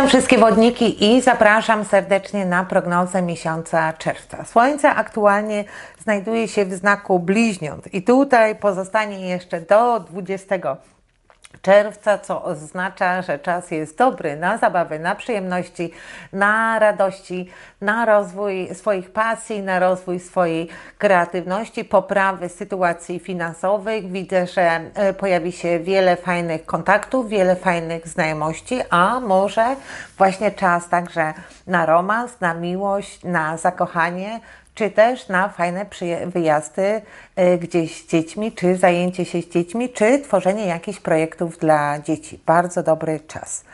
Witam wszystkie wodniki i zapraszam serdecznie na prognozę miesiąca czerwca. Słońce aktualnie znajduje się w znaku bliźniąt i tutaj pozostanie jeszcze do 20 czerwca, co oznacza, że czas jest dobry na zabawy, na przyjemności, na radości, na rozwój swoich pasji, na rozwój swojej kreatywności, poprawy sytuacji finansowych. Widzę, że e, pojawi się wiele fajnych kontaktów, wiele fajnych znajomości, a może właśnie czas także na romans, na miłość, na zakochanie czy też na fajne wyjazdy y, gdzieś z dziećmi, czy zajęcie się z dziećmi, czy tworzenie jakichś projektów dla dzieci. Bardzo dobry czas.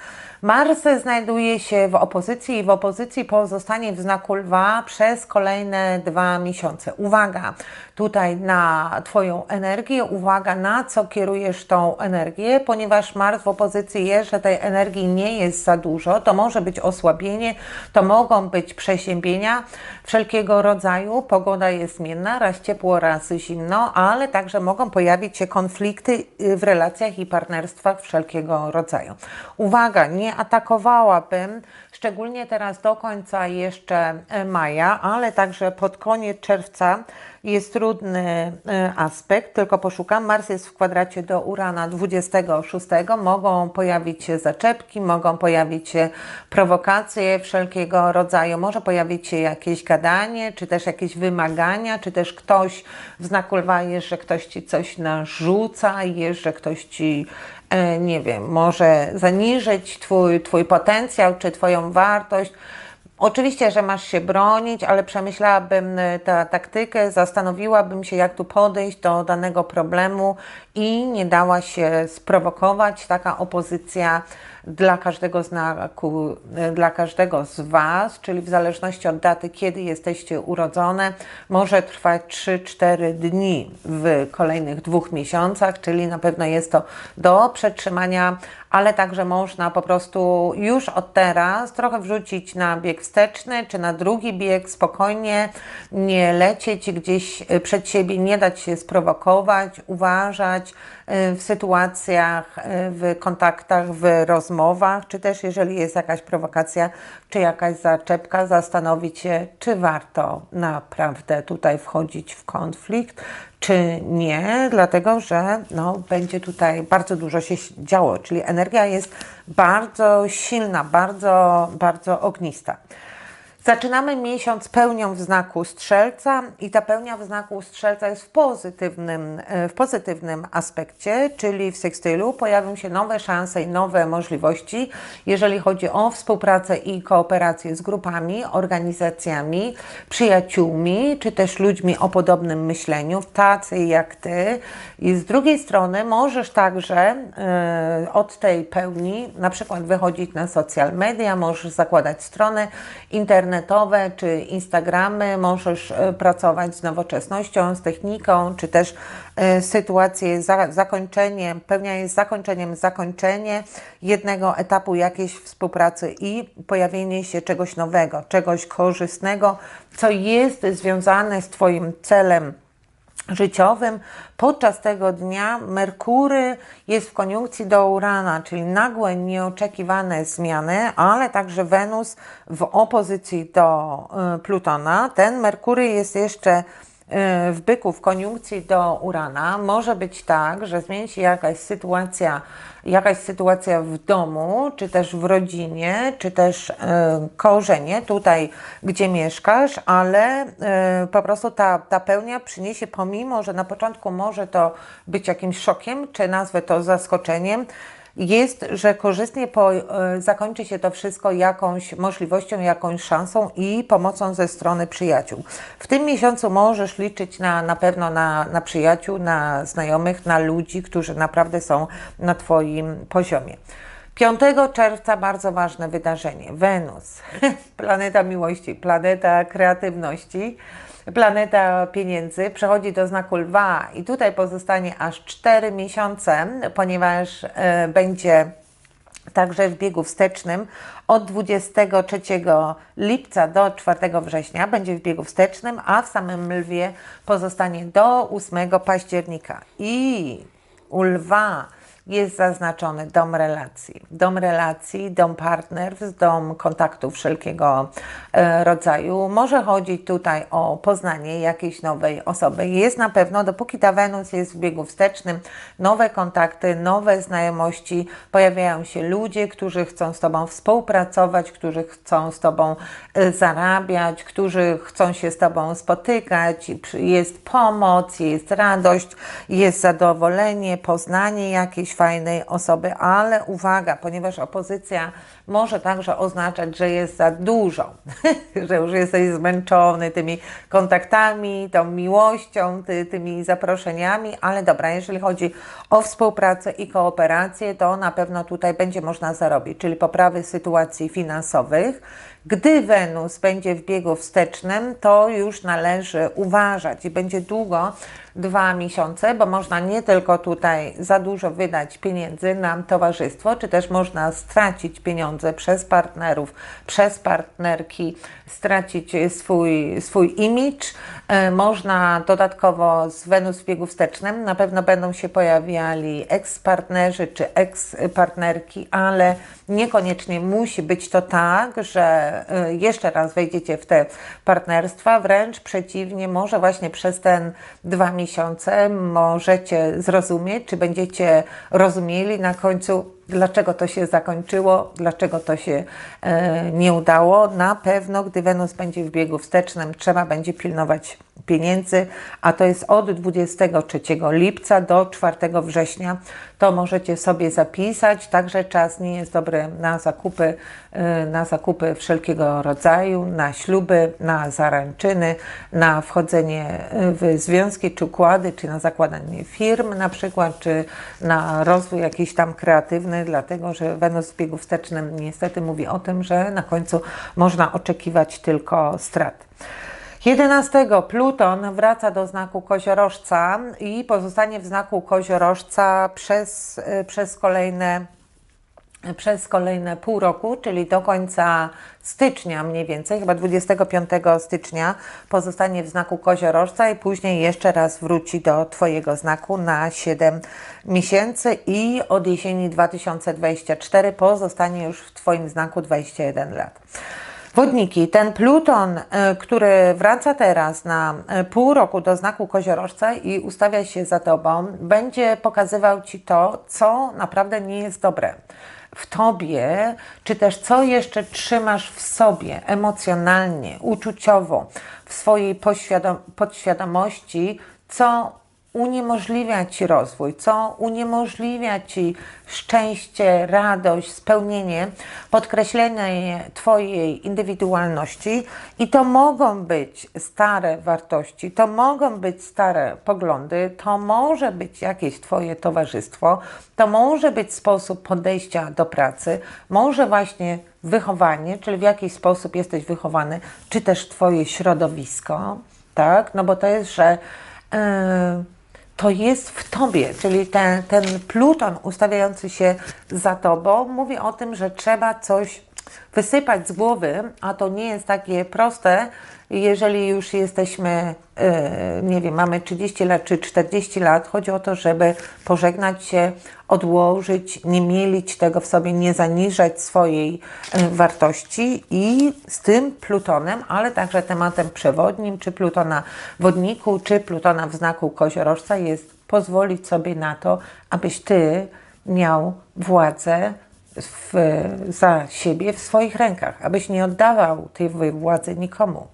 Mars znajduje się w opozycji i w opozycji pozostanie w znaku lwa przez kolejne dwa miesiące. Uwaga tutaj na Twoją energię, uwaga na co kierujesz tą energię, ponieważ Mars w opozycji jest, że tej energii nie jest za dużo, to może być osłabienie, to mogą być przeziębienia wszelkiego rodzaju, pogoda jest zmienna, raz ciepło, raz zimno, ale także mogą pojawić się konflikty y, w relacjach i partnerstwach wszelkiego rodzaju. Uwaga, nie atakowałabym, szczególnie teraz do końca jeszcze e, maja, ale także pod koniec czerwca jest trudny e, aspekt, tylko poszukam. Mars jest w kwadracie do Urana 26. Mogą pojawić się zaczepki, mogą pojawić się prowokacje wszelkiego rodzaju, może pojawić się jakieś gadanie, czy też jakieś wymagania, czy też ktoś w znaku lwa jest, że ktoś ci coś narzuca, jest, że ktoś ci e, nie wiem, może zaniżyć twój, twój potencjał czy Twoją wartość. Oczywiście, że masz się bronić, ale przemyślałabym y, tę taktykę, zastanowiłabym się, jak tu podejść do danego problemu i nie dała się sprowokować taka opozycja dla każdego znaku, y, dla każdego z Was, czyli w zależności od daty, kiedy jesteście urodzone, może trwać 3-4 dni w kolejnych dwóch miesiącach, czyli na pewno jest to do przetrzymania, ale także można po prostu już od teraz trochę wrzucić na bieg wsteczny, czy na drugi bieg, spokojnie, nie lecieć gdzieś y, przed siebie, nie dać się sprowokować, uważać w sytuacjach, y, w kontaktach, w rozmowach, czy też jeżeli jest jakaś prowokacja, czy jakaś zaczepka, zastanowić się, czy warto naprawdę tutaj wchodzić w konflikt, czy nie, dlatego że no, będzie tutaj bardzo dużo się działo, czyli energia jest bardzo silna, bardzo, bardzo ognista. Zaczynamy miesiąc pełnią w znaku strzelca i ta pełnia w znaku strzelca jest w pozytywnym, e, w pozytywnym aspekcie, czyli w sekstylu pojawią się nowe szanse i nowe możliwości, jeżeli chodzi o współpracę i kooperację z grupami, organizacjami, przyjaciółmi, czy też ludźmi o podobnym myśleniu, tacy jak Ty. I z drugiej strony możesz także e, od tej pełni na przykład wychodzić na social media, możesz zakładać strony internetowe czy Instagramy, możesz e, pracować z nowoczesnością, z techniką, czy też e, sytuację, za, zakończenie, pełnia jest zakończeniem, zakończenie jednego etapu jakiejś współpracy i pojawienie się czegoś nowego, czegoś korzystnego, co jest związane z Twoim celem życiowym. Podczas tego dnia Merkury jest w koniunkcji do Urana, czyli nagłe, nieoczekiwane zmiany, ale także Wenus w opozycji do y, Plutona. Ten Merkury jest jeszcze w byku w koniunkcji do Urana. Może być tak, że zmieni się jakaś sytuacja, jakaś sytuacja w domu, czy też w rodzinie, czy też y, korzenie tutaj, gdzie mieszkasz, ale y, po prostu ta, ta pełnia przyniesie, pomimo, że na początku może to być jakimś szokiem, czy nazwę to zaskoczeniem, jest, że korzystnie po, e, zakończy się to wszystko jakąś możliwością, jakąś szansą i pomocą ze strony przyjaciół. W tym miesiącu możesz liczyć na, na pewno na, na przyjaciół, na znajomych, na ludzi, którzy naprawdę są na Twoim poziomie. 5 czerwca bardzo ważne wydarzenie. Wenus, planeta miłości, planeta kreatywności, planeta pieniędzy przechodzi do znaku lwa i tutaj pozostanie aż 4 miesiące, ponieważ e, będzie także w biegu wstecznym od 23 lipca do 4 września będzie w biegu wstecznym, a w samym lwie pozostanie do 8 października. I u lwa jest zaznaczony dom relacji. Dom relacji, dom partnerstw, dom kontaktów wszelkiego e, rodzaju. Może chodzić tutaj o poznanie jakiejś nowej osoby. Jest na pewno, dopóki ta Wenus jest w biegu wstecznym, nowe kontakty, nowe znajomości, pojawiają się ludzie, którzy chcą z Tobą współpracować, którzy chcą z Tobą e, zarabiać, którzy chcą się z Tobą spotykać, jest pomoc, jest radość, jest zadowolenie, poznanie jakiejś fajnej osoby, ale uwaga, ponieważ opozycja może także oznaczać, że jest za dużo, że już jesteś zmęczony tymi kontaktami, tą miłością, ty, tymi zaproszeniami, ale dobra, jeżeli chodzi o współpracę i kooperację, to na pewno tutaj będzie można zarobić, czyli poprawy sytuacji finansowych. Gdy Wenus będzie w biegu wstecznym, to już należy uważać i będzie długo, dwa miesiące, bo można nie tylko tutaj za dużo wydać pieniędzy na towarzystwo, czy też można stracić pieniądze przez partnerów, przez partnerki, stracić swój, swój imidż. E, Można dodatkowo z Wenus w biegu wstecznym, na pewno będą się pojawiali eks-partnerzy czy eks-partnerki, ale niekoniecznie musi być to tak, że jeszcze raz wejdziecie w te partnerstwa, wręcz przeciwnie, może właśnie przez ten dwa miesiące możecie zrozumieć, czy będziecie rozumieli na końcu, dlaczego to się zakończyło, dlaczego to się e, nie udało. Na pewno, gdy Wenus będzie w biegu wstecznym, trzeba będzie pilnować pieniędzy, a to jest od 23 lipca do 4 września. To możecie sobie zapisać, także czas nie jest dobry na zakupy, y, na zakupy wszelkiego rodzaju, na śluby, na zaręczyny, na wchodzenie w związki czy układy, czy na zakładanie firm na przykład, czy na rozwój jakiś tam kreatywny, dlatego że Wenus w biegu wstecznym niestety mówi o tym, że na końcu można oczekiwać tylko strat. 11 Pluton wraca do znaku koziorożca i pozostanie w znaku koziorożca przez, y, przez kolejne przez kolejne pół roku, czyli do końca stycznia mniej więcej, chyba 25 stycznia pozostanie w znaku koziorożca i później jeszcze raz wróci do Twojego znaku na 7 miesięcy i od jesieni 2024 pozostanie już w Twoim znaku 21 lat. Wodniki, ten Pluton, e, który wraca teraz na e, pół roku do znaku koziorożca i ustawia się za Tobą, będzie pokazywał Ci to, co naprawdę nie jest dobre w Tobie, czy też co jeszcze trzymasz w sobie emocjonalnie, uczuciowo, w swojej podświadomości, co uniemożliwia Ci rozwój, co uniemożliwia Ci szczęście, radość, spełnienie, podkreślenie Twojej indywidualności i to mogą być stare wartości, to mogą być stare poglądy, to może być jakieś Twoje towarzystwo, to może być sposób podejścia do pracy, może właśnie wychowanie, czyli w jakiś sposób jesteś wychowany, czy też Twoje środowisko, tak? No bo to jest, że yy, to jest w tobie, czyli ten, ten Pluton ustawiający się za tobą mówi o tym, że trzeba coś wysypać z głowy, a to nie jest takie proste, jeżeli już jesteśmy, yy, nie wiem, mamy 30 lat czy 40 lat, chodzi o to, żeby pożegnać się, odłożyć, nie mielić tego w sobie, nie zaniżać swojej yy, wartości i z tym Plutonem, ale także tematem przewodnim, czy Plutona wodniku, czy Plutona w znaku koziorożca jest pozwolić sobie na to, abyś Ty miał władzę w, za siebie w swoich rękach, abyś nie oddawał tej władzy nikomu.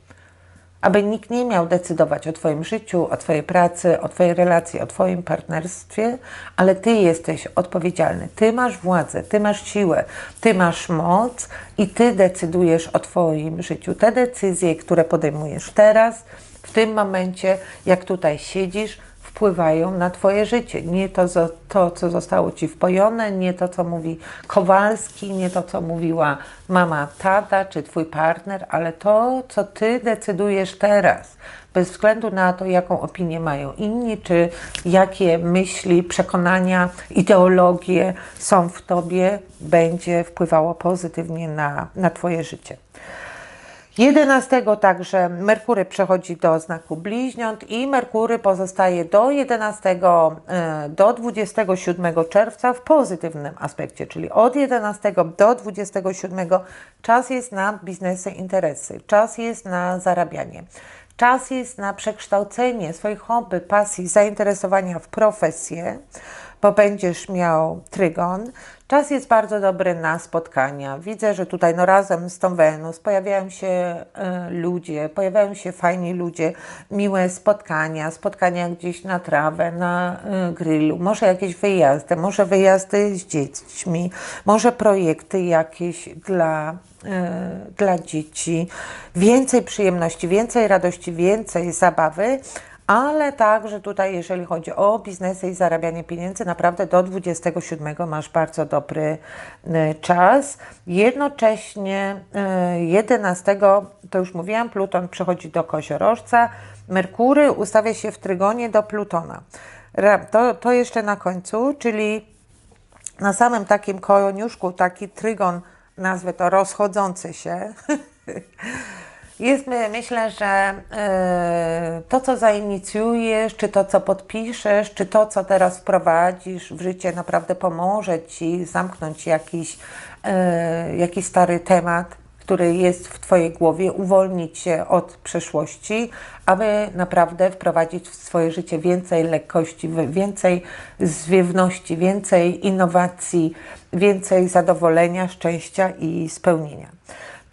Aby nikt nie miał decydować o Twoim życiu, o Twojej pracy, o Twojej relacji, o Twoim partnerstwie, ale Ty jesteś odpowiedzialny. Ty masz władzę, Ty masz siłę, Ty masz moc i Ty decydujesz o Twoim życiu. Te decyzje, które podejmujesz teraz, w tym momencie, jak tutaj siedzisz, wpływają na Twoje życie. Nie to, to, co zostało Ci wpojone, nie to, co mówi Kowalski, nie to, co mówiła mama, tata czy Twój partner, ale to, co Ty decydujesz teraz. Bez względu na to, jaką opinię mają inni, czy jakie myśli, przekonania, ideologie są w Tobie, będzie wpływało pozytywnie na, na Twoje życie. 11 także Merkury przechodzi do znaku bliźniąt i Merkury pozostaje do 11 e, do 27 czerwca w pozytywnym aspekcie, czyli od 11 do 27 czas jest na biznesy, interesy, czas jest na zarabianie. Czas jest na przekształcenie swoich hobby, pasji, zainteresowania w profesję, bo będziesz miał trygon. Czas jest bardzo dobry na spotkania. Widzę, że tutaj no, razem z tą Wenus pojawiają się e, ludzie, pojawiają się fajni ludzie, miłe spotkania, spotkania gdzieś na trawę, na e, grillu, może jakieś wyjazdy, może wyjazdy z dziećmi, może projekty jakieś dla e, dla dzieci, więcej przyjemności, więcej radości, więcej zabawy, ale także tutaj, jeżeli chodzi o biznesy i zarabianie pieniędzy, naprawdę do 27 masz bardzo dobry y, czas. Jednocześnie 11, y, to już mówiłam, Pluton przechodzi do koziorożca, Merkury ustawia się w trygonie do Plutona. To, to jeszcze na końcu, czyli na samym takim koniuszku, taki trygon, nazwę to rozchodzący się, Jest, myślę, że y, to, co zainicjujesz, czy to, co podpiszesz, czy to, co teraz wprowadzisz w życie, naprawdę pomoże Ci zamknąć jakiś, y, jakiś stary temat, który jest w Twojej głowie, uwolnić się od przeszłości, aby naprawdę wprowadzić w swoje życie więcej lekkości, więcej zwiewności, więcej innowacji, więcej zadowolenia, szczęścia i spełnienia.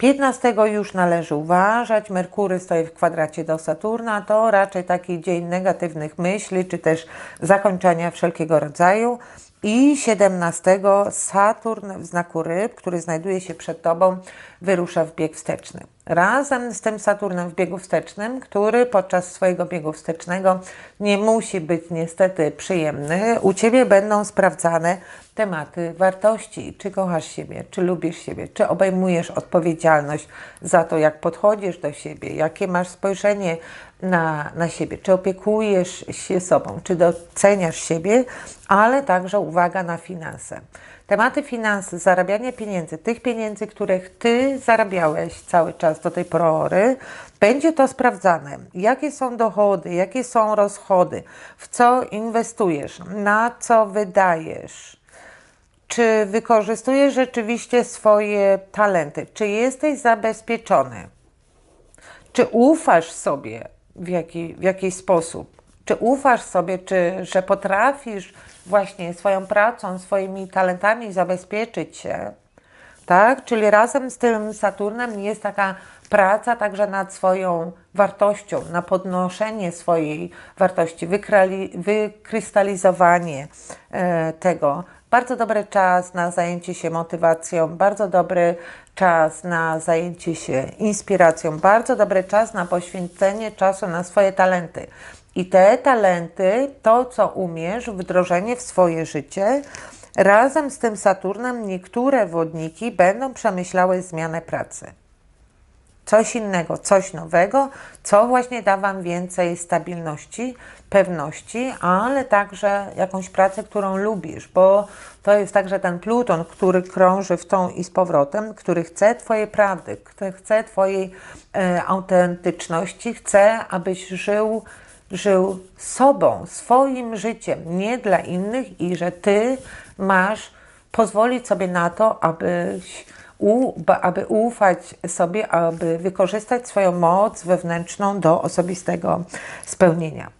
15 już należy uważać, Merkury stoi w kwadracie do Saturna, to raczej taki dzień negatywnych myśli, czy też zakończenia wszelkiego rodzaju. I 17 Saturn w znaku ryb, który znajduje się przed Tobą, wyrusza w bieg wsteczny. Razem z tym Saturnem w biegu wstecznym, który podczas swojego biegu wstecznego nie musi być niestety przyjemny, u Ciebie będą sprawdzane tematy wartości. Czy kochasz siebie, czy lubisz siebie, czy obejmujesz odpowiedzialność za to, jak podchodzisz do siebie, jakie masz spojrzenie na, na siebie, czy opiekujesz się sobą, czy doceniasz siebie, ale także uwaga na finanse. Tematy finanse, zarabianie pieniędzy, tych pieniędzy, których Ty zarabiałeś cały czas do tej pory, będzie to sprawdzane. Jakie są dochody, jakie są rozchody, w co inwestujesz, na co wydajesz, czy wykorzystujesz rzeczywiście swoje talenty, czy jesteś zabezpieczony, czy ufasz sobie w, jaki, w jakiś sposób, czy ufasz sobie, czy że potrafisz właśnie swoją pracą, swoimi talentami zabezpieczyć się, tak? Czyli razem z tym Saturnem jest taka praca także nad swoją wartością, na podnoszenie swojej wartości, wykrystalizowanie e, tego. Bardzo dobry czas na zajęcie się motywacją, bardzo dobry czas na zajęcie się inspiracją, bardzo dobry czas na poświęcenie czasu na swoje talenty. I te talenty, to co umiesz, wdrożenie w swoje życie, razem z tym Saturnem niektóre wodniki będą przemyślały zmianę pracy. Coś innego, coś nowego, co właśnie da Wam więcej stabilności, pewności, ale także jakąś pracę, którą lubisz, bo to jest także ten Pluton, który krąży w tą i z powrotem, który chce Twojej prawdy, który chce Twojej e, autentyczności, chce, abyś żył żył sobą, swoim życiem, nie dla innych i że Ty masz pozwolić sobie na to, abyś u, aby ufać sobie, aby wykorzystać swoją moc wewnętrzną do osobistego spełnienia.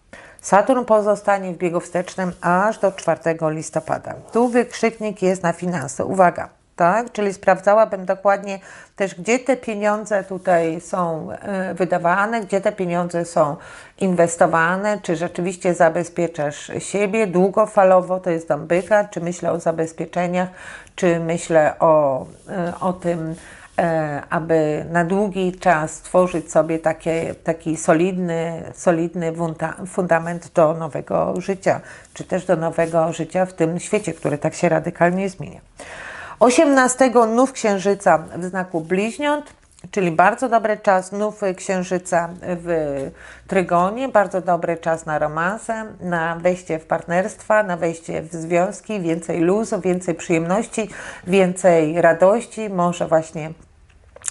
Saturn pozostanie w biegu wstecznym aż do 4 listopada. Tu wykrzyknik jest na finanse. Uwaga! Tak? Czyli sprawdzałabym dokładnie też, gdzie te pieniądze tutaj są e, wydawane, gdzie te pieniądze są inwestowane, czy rzeczywiście zabezpieczasz siebie długofalowo, to jest dom byka, czy myślę o zabezpieczeniach, czy myślę o, e, o tym, e, aby na długi czas stworzyć sobie takie, taki solidny, solidny fundament do nowego życia, czy też do nowego życia w tym świecie, który tak się radykalnie zmienia. 18 nów księżyca w znaku bliźniąt, czyli bardzo dobry czas nów księżyca w trygonie, bardzo dobry czas na romanse, na wejście w partnerstwa, na wejście w związki, więcej luzu, więcej przyjemności, więcej radości, może właśnie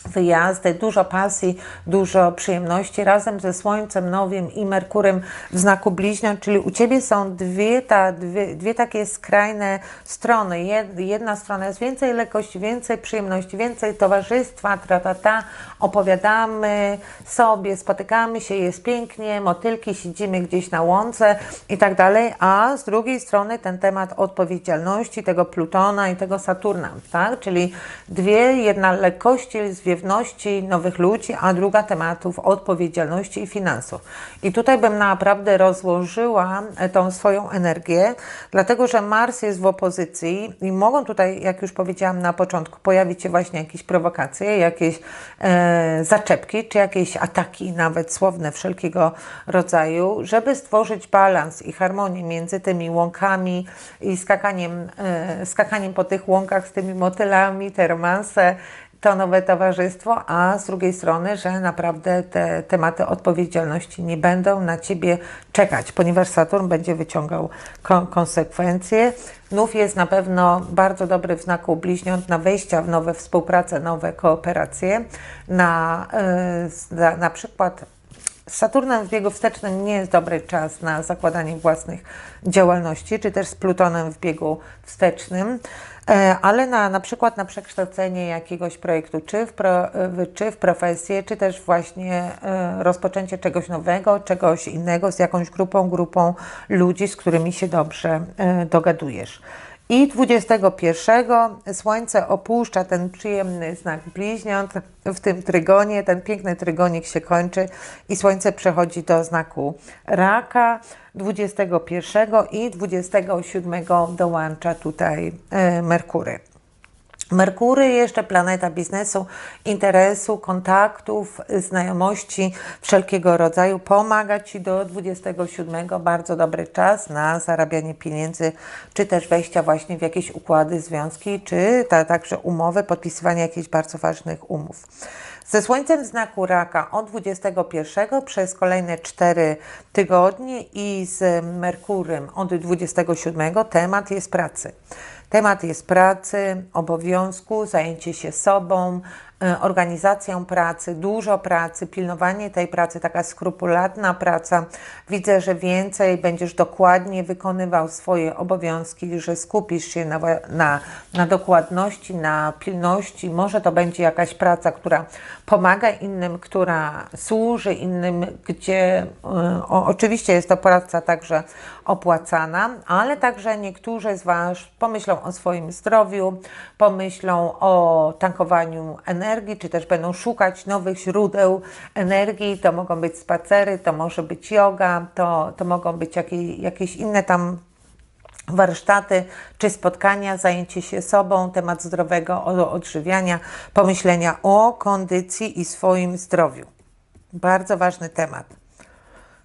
wyjazdy, dużo pasji, dużo przyjemności razem ze Słońcem Nowym i Merkurem w znaku bliźniąt, czyli u Ciebie są dwie, ta, dwie, dwie takie skrajne strony. Jed- Jedna strona jest więcej lekkości, więcej przyjemności, więcej towarzystwa, tratata, opowiadamy sobie, spotykamy się, jest pięknie, motylki, siedzimy gdzieś na łące i tak dalej, a z drugiej strony ten temat odpowiedzialności, tego Plutona i tego Saturna, tak? Czyli dwie, jedna lekkości, zwiewności nowych ludzi, a druga tematów odpowiedzialności i finansów. I tutaj bym naprawdę rozłożyła e, tą swoją energię, dlatego że Mars jest w opozycji i mogą tutaj, jak już powiedziałam na początku, pojawić się właśnie jakieś prowokacje, jakieś e, zaczepki, czy jakieś ataki, nawet słowne wszelkiego rodzaju, żeby stworzyć balans i harmonię między tymi łąkami i skakaniem, e, skakaniem po tych łąkach z tymi motylami, te romanse, to nowe towarzystwo, a z drugiej strony, że naprawdę te tematy odpowiedzialności nie będą na Ciebie czekać, ponieważ Saturn będzie wyciągał ko- konsekwencje. Nów jest na pewno bardzo dobry w znaku bliźniąt na wejścia w nowe współprace, nowe kooperacje, na, y, na, przykład Saturnem w biegu wstecznym nie jest dobry czas na zakładanie własnych działalności, czy też z Plutonem w biegu wstecznym, e, ale na, na przykład na przekształcenie jakiegoś projektu, czy w, pro, w- czy w profesję, czy też właśnie e, rozpoczęcie czegoś nowego, czegoś innego z jakąś grupą, grupą ludzi, z którymi się dobrze e, dogadujesz. I 21 Słońce opuszcza ten przyjemny znak bliźniąt w tym trygonie. Ten piękny trygonik się kończy i Słońce przechodzi do znaku raka. 21 i 27 dołącza tutaj e, Merkury. Merkury, jeszcze planeta biznesu, interesu, kontaktów, znajomości wszelkiego rodzaju. Pomaga Ci do 27. Bardzo dobry czas na zarabianie pieniędzy, czy też wejścia właśnie w jakieś układy, związki, czy ta, także umowy, podpisywanie jakichś bardzo ważnych umów. Ze Słońcem w znaku Raka od 21 przez kolejne 4 tygodnie i z Merkurem od 27 temat jest pracy. Temat jest pracy, obowiązku, zajęcie się sobą, e, organizacją pracy, dużo pracy, pilnowanie tej pracy, taka skrupulatna praca. Widzę, że więcej będziesz dokładnie wykonywał swoje obowiązki, że skupisz się na, na, na dokładności, na pilności. Może to będzie jakaś praca, która pomaga innym, która służy innym, gdzie e, o, oczywiście jest to praca także opłacana, ale także niektórzy z Was pomyślą o swoim zdrowiu, pomyślą o tankowaniu energii, czy też będą szukać nowych źródeł energii. To mogą być spacery, to może być yoga, to, to mogą być jakieś, jakieś inne tam warsztaty czy spotkania, zajęcie się sobą, temat zdrowego odżywiania, pomyślenia o kondycji i swoim zdrowiu. Bardzo ważny temat.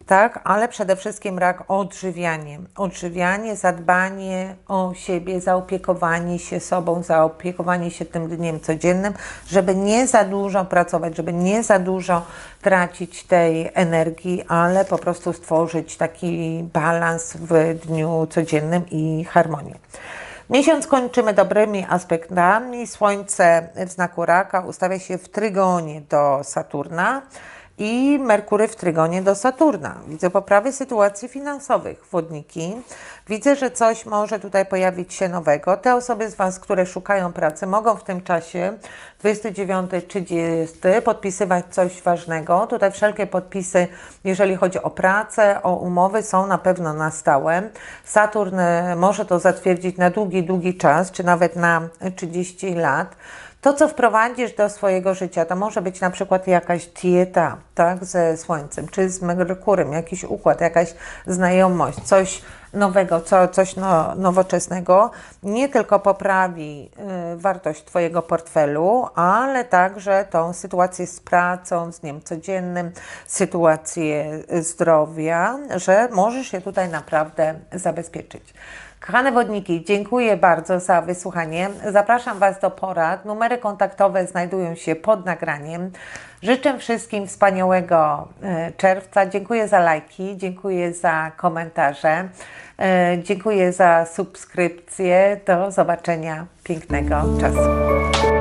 Tak, ale przede wszystkim rak odżywianie. Odżywianie, zadbanie o siebie, zaopiekowanie się sobą, zaopiekowanie się tym dniem codziennym, żeby nie za dużo pracować, żeby nie za dużo tracić tej energii, ale po prostu stworzyć taki balans w dniu codziennym i harmonię. Miesiąc kończymy dobrymi aspektami. Słońce w znaku raka ustawia się w trygonie do Saturna i Merkury w trygonie do Saturna. Widzę poprawy sytuacji finansowych, wodniki. Widzę, że coś może tutaj pojawić się nowego. Te osoby z Was, które szukają pracy, mogą w tym czasie 29-30 podpisywać coś ważnego. Tutaj wszelkie podpisy, jeżeli chodzi o pracę, o umowy, są na pewno na stałe. Saturn e, może to zatwierdzić na długi, długi czas, czy nawet na 30 lat. To, co wprowadzisz do swojego życia, to może być na przykład jakaś dieta, tak, ze Słońcem, czy z Merkurem, jakiś układ, jakaś znajomość, coś nowego, co, coś no, nowoczesnego, nie tylko poprawi y, wartość Twojego portfelu, ale także tą sytuację z pracą, z dniem codziennym, sytuację zdrowia, że możesz się tutaj naprawdę zabezpieczyć. Kochane wodniki, dziękuję bardzo za wysłuchanie. Zapraszam Was do porad. Numery kontaktowe znajdują się pod nagraniem. Życzę wszystkim wspaniałego e, czerwca. Dziękuję za lajki, dziękuję za komentarze, e, dziękuję za subskrypcję. Do zobaczenia. Pięknego czasu.